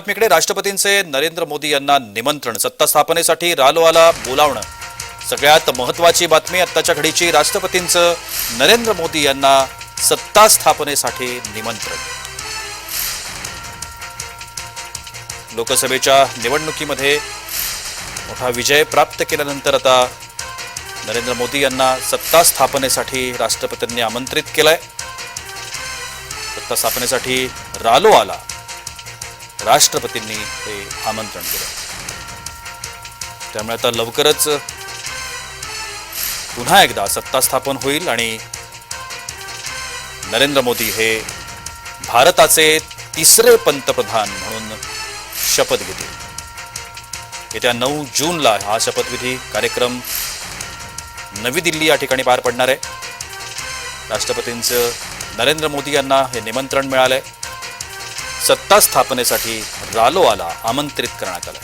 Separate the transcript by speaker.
Speaker 1: बातमीकडे राष्ट्रपतींचे नरेंद्र मोदी यांना निमंत्रण सत्ता स्थापनेसाठी रालोआला बोलावणं. सगळ्यात महत्वाची बातमी आत्ताच्या घडीची राष्ट्रपतींचं नरेंद्र मोदी यांना सत्ता स्थापनेसाठी निमंत्रण. लोकसभेच्या निवडणुकीमध्ये मोठा विजय प्राप्त केल्यानंतर आता नरेंद्र मोदी यांना सत्ता स्थापनेसाठी राष्ट्रपतींनी आमंत्रित केलंय. सत्ता स्थापनेसाठी रालो आला राष्ट्रपतींनी हे आमंत्रण दिलं त्यामुळे आता लवकरच पुन्हा एकदा सत्ता स्थापन होईल आणि नरेंद्र मोदी हे भारताचे तिसरे पंतप्रधान म्हणून शपथ घेतील. येत्या नऊ जूनला हा शपथविधी कार्यक्रम नवी दिल्ली या ठिकाणी पार पडणार आहे. राष्ट्रपतींचं नरेंद्र मोदी यांना हे निमंत्रण मिळालंय. सत्ता स्थापनेसाठी रालोआला आमंत्रित करण्यात आलं.